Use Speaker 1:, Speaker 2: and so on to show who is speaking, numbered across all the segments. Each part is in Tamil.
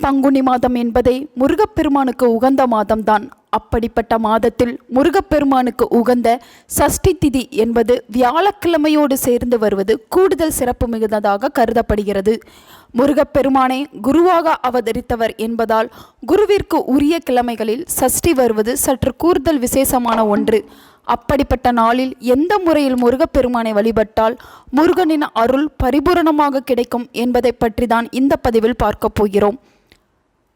Speaker 1: பங்குனி மாதம் என்பதே முருகப்பெருமானுக்கு உகந்த மாதம்தான். அப்படிப்பட்ட மாதத்தில் முருகப்பெருமானுக்கு உகந்த சஷ்டி திதி என்பது வியாழக்கிழமையோடு சேர்ந்து வருவது கூடுதல் சிறப்பு மிகுந்ததாக கருதப்படுகிறது. முருகப்பெருமானே குருவாக அவதரித்தவர் என்பதால் குருவிற்கு உரிய கிழமைகளில் சஷ்டி வருவது சற்று கூடுதல் விசேஷமான ஒன்று. அப்படிப்பட்ட நாளில் எந்த முறையில் முருகப்பெருமானை வழிபட்டால் முருகனின் அருள் பரிபூரணமாக கிடைக்கும் என்பதை பற்றி தான் இந்த பதிவில் பார்க்கப் போகிறோம்.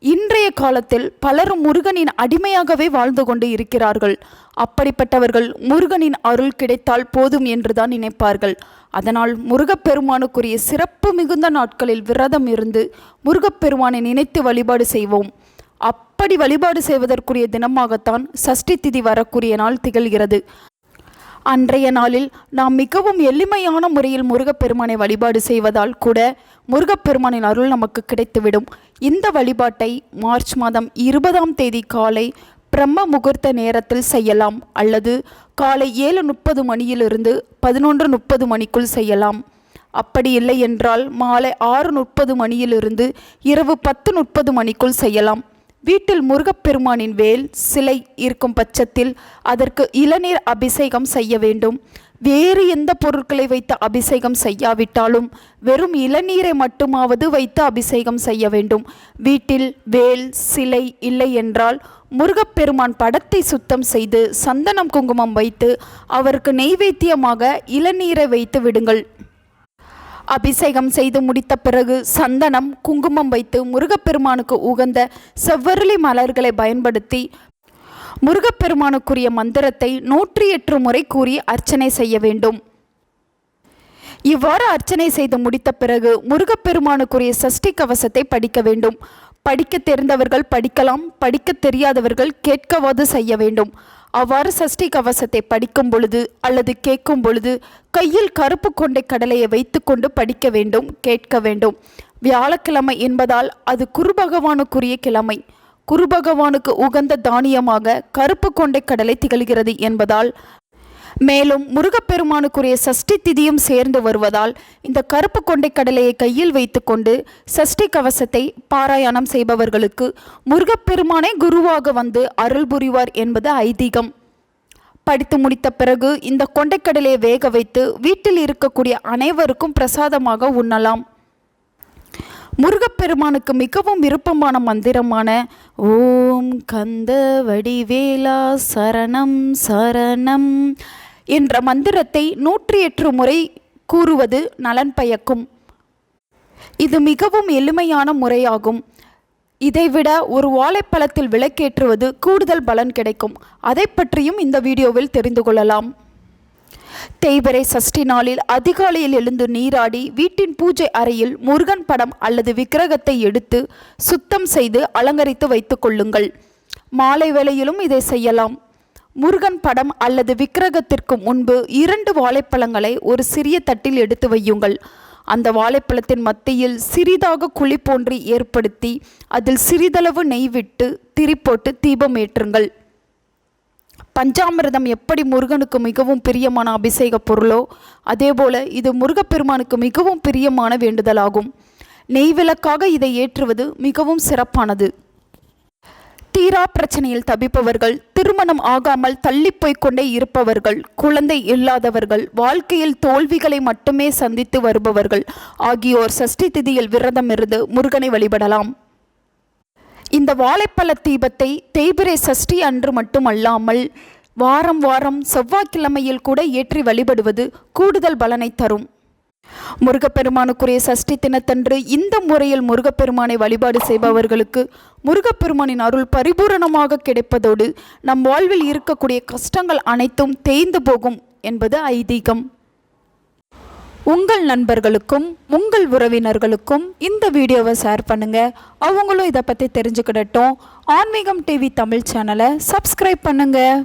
Speaker 1: இன்றைய காலத்தில் பலரும் முருகனின் அடிமையாகவே வாழ்ந்து கொண்டு இருக்கிறார்கள். அப்படிப்பட்டவர்கள் முருகனின் அருள் கிடைத்தால் போதும் என்றுதான் நினைப்பார்கள். அதனால் முருகப்பெருமானுக்குரிய சிறப்பு மிகுந்த நாட்களில் விரதம் இருந்து முருகப்பெருமானை நினைத்து வழிபாடு செய்வோம். அப்படி வழிபாடு செய்வதற்குரிய தினமாகத்தான் சஷ்டி திதி வரக்கூடிய நாள் திகழ்கிறது. அன்றைய நாளில் நாம் மிகவும் எளிமையான முறையில் முருகப்பெருமானை வழிபாடு செய்வதால் கூட முருகப்பெருமானின் அருள் நமக்கு கிடைத்துவிடும். இந்த வழிபாட்டை மார்ச் மாதம் இருபதாம் தேதி காலை பிரம்ம முகூர்த்த நேரத்தில் செய்யலாம் அல்லது காலை ஏழு முப்பது மணியிலிருந்து பதினொன்று முப்பது மணிக்குள் செய்யலாம். அப்படி இல்லை என்றால் மாலை ஆறு முப்பது மணியிலிருந்து இரவு பத்து முப்பது மணிக்குள் செய்யலாம். வீட்டில் முருகப்பெருமானின் வேல் சிலை இருக்கும் பட்சத்தில் அதற்கு இளநீர் அபிஷேகம் செய்ய வேண்டும். வேறு எந்த பொருட்களை வைத்து அபிஷேகம் செய்யாவிட்டாலும் வெறும் இளநீரை மட்டுமாவது வைத்து அபிஷேகம் செய்ய வேண்டும். வீட்டில் வேல் சிலை இல்லை என்றால் முருகப்பெருமான் படத்தை சுத்தம் செய்து சந்தனம் குங்குமம் வைத்து அவருக்கு நெய்வேத்தியமாக இளநீரை வைத்து விடுங்கள். அபிஷேகம் செய்து முடித்த பிறகு சந்தனம் குங்குமம் வைத்து முருகப்பெருமானுக்கு உகந்த செவ்வரளி மலர்களை பயன்படுத்தி முருகப்பெருமானுக்குரிய மந்திரத்தை நூற்றி எட்டு முறை கூறி அர்ச்சனை செய்ய வேண்டும். இவ்வாறு அர்ச்சனை செய்து முடித்த பிறகு முருகப்பெருமானுக்குரிய சஷ்டி கவசத்தை படிக்க வேண்டும். படிக்க தெரிந்தவர்கள் படிக்கலாம் படிக்க தெரியாதவர்கள் கேட்கவாது செய்ய வேண்டும். அவ்வாறு சஷ்டி கவசத்தை படிக்கும் பொழுது அல்லது கேட்கும் பொழுது கையில் கருப்பு கொண்டை கடலையை வைத்துக்கொண்டு படிக்க வேண்டும் கேட்க வேண்டும். வியாழக்கிழமை என்பதால் அது குருபகவானுக்குரிய கிழமை. குருபகவானுக்கு உகந்த தானியமாக கருப்பு கொண்டை கடலை திகழ்கிறது என்பதால் மேலும் முருகப்பெருமானுக்குரிய சஷ்டி திதியும் சேர்ந்து வருவதால் இந்த கருப்பு கொண்டை கடலையை கையில் வைத்துக்கொண்டு சஷ்டி கவசத்தை பாராயணம் செய்பவர்களுக்கு முருகப்பெருமானே குருவாக வந்து அருள் புரிவார் என்பது ஐதீகம். படித்து முடித்த பிறகு இந்த கொண்டைக்கடலையை வேக வைத்து வீட்டில் இருக்கக்கூடிய அனைவருக்கும் பிரசாதமாக உண்ணலாம். முருகப்பெருமானுக்கு மிகவும் விருப்பமான மந்திரமான ஓம் கந்த வடிவேலா சரணம் சரணம் என்ற மந்திரத்தை நூற்றி எட்டு முறை கூறுவது நலன் பயக்கும். இது மிகவும் எளிமையான முறையாகும். இதைவிட ஒரு வாழைப்பழத்தில் விளக்கேற்றுவது கூடுதல் பலன் கிடைக்கும். அதை பற்றியும் இந்த வீடியோவில் தெரிந்து கொள்ளலாம். தேய்பிறை சஷ்டி நாளில் அதிகாலையில் எழுந்து நீராடி வீட்டின் பூஜை அறையில் முருகன் படம் அல்லது விக்கிரகத்தை எடுத்து சுத்தம் செய்து அலங்கரித்து வைத்துக் கொள்ளுங்கள். மாலை வேளையிலும் இதை செய்யலாம். முருகன் படம் அல்லது விக்கிரகத்திற்கு முன்பு இரண்டு வாழைப்பழங்களை ஒரு சிறிய தட்டில் எடுத்து வையுங்கள். அந்த வாழைப்பழத்தின் மத்தியில் சிறிதாக குழி போன்று ஏற்படுத்தி அதில் சிறிதளவு நெய் விட்டு திரி போட்டு தீபம் ஏற்றுங்கள். பஞ்சாமிரதம் எப்படி முருகனுக்கு மிகவும் பிரியமான அபிஷேக பொருளோ அதேபோல இது முருகப்பெருமானுக்கு மிகவும் பிரியமான வேண்டுதலாகும். நெய்விளக்காக இதை ஏற்றுவது மிகவும் சிறப்பானது. தீரா பிரச்சனையில் தவிப்பவர்கள் திருமணம் ஆகாமல் தள்ளிப்போய்க் கொண்டே இருப்பவர்கள் குழந்தை இல்லாதவர்கள் வாழ்க்கையில் தோல்விகளை மட்டுமே சந்தித்து வருபவர்கள் ஆகியோர் சஷ்டி திதியில் விரதம் இருந்து முருகனை வழிபடலாம். இந்த வாழைப்பழ தீபத்தை தேய்பிரை சஷ்டி அன்று மட்டுமல்லாமல் வாரம் வாரம் செவ்வாய்க்கிழமையில் கூட ஏற்றி வழிபடுவது கூடுதல் பலனை தரும். முருகப்பெருமானுக்குரிய சஷ்டி தினத்தன்று இந்த முறையில் முருகப்பெருமானை வழிபாடு செய்பவர்களுக்கு முருகப்பெருமானின் அருள் பரிபூரணமாக கிடைப்பதோடு நம் வாழ்வில் இருக்கக்கூடிய கஷ்டங்கள் அனைத்தும் தேய்ந்து போகும் என்பது ஐதீகம். உங்கள் நண்பர்களுக்கும் உங்கள் உறவினர்களுக்கும் இந்த வீடியோவை ஷேர் பண்ணுங்க. அவங்களும் இதை பற்றி தெரிஞ்சுக்கிடட்டும். ஆன்மீகம் டிவி தமிழ் சேனலை சப்ஸ்கிரைப் பண்ணுங்கள்